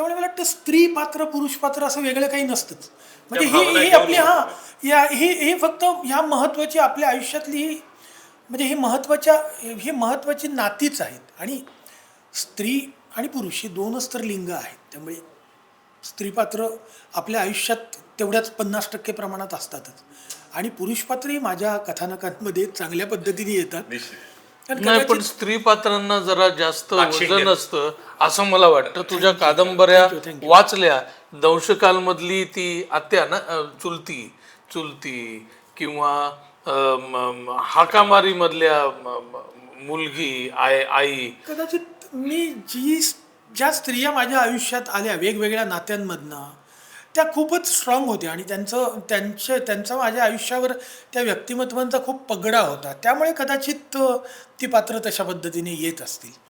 त्यामुळे मला वाटतं स्त्री पात्र पुरुष पात्र असं वेगळं काही नसतंच. म्हणजे ही ही आपली हा या ही ही फक्त ह्या महत्त्वाची आपल्या आयुष्यातली ही म्हणजे ही महत्त्वाच्या ही महत्त्वाची नातीच आहेत. आणि स्त्री आणि पुरुष ही दोनच तर लिंग आहेत. त्यामुळे स्त्री पात्र आपल्या आयुष्यात तेवढ्याच पन्नास टक्के प्रमाणात असतातच. आणि पुरुष पात्रही माझ्या कथानकांमध्ये चांगल्या पद्धतीने येतात. नाही पण स्त्री पात्रांना जरा जास्त. वजन असतं असं मला वाटतं तुझ्या कादंबऱ्या. वाचल्या दंशकालमधली ती आत्या ना चुलती चुलती किंवा हाकामारी मधल्या मुलगी आय आई कदाचित मी जी ज्या स्त्रिया माझ्या आयुष्यात आल्या वेगवेगळ्या नात्यांमधनं त्या खूपच स्ट्रॉंग होत्या आणि त्यांचं त्यांचे त्यांचा माझ्या आयुष्यावर त्या व्यक्तिमत्वांचा खूप पगडा होता. त्यामुळे कदाचित ती पात्र तशा पद्धतीने येत असतील.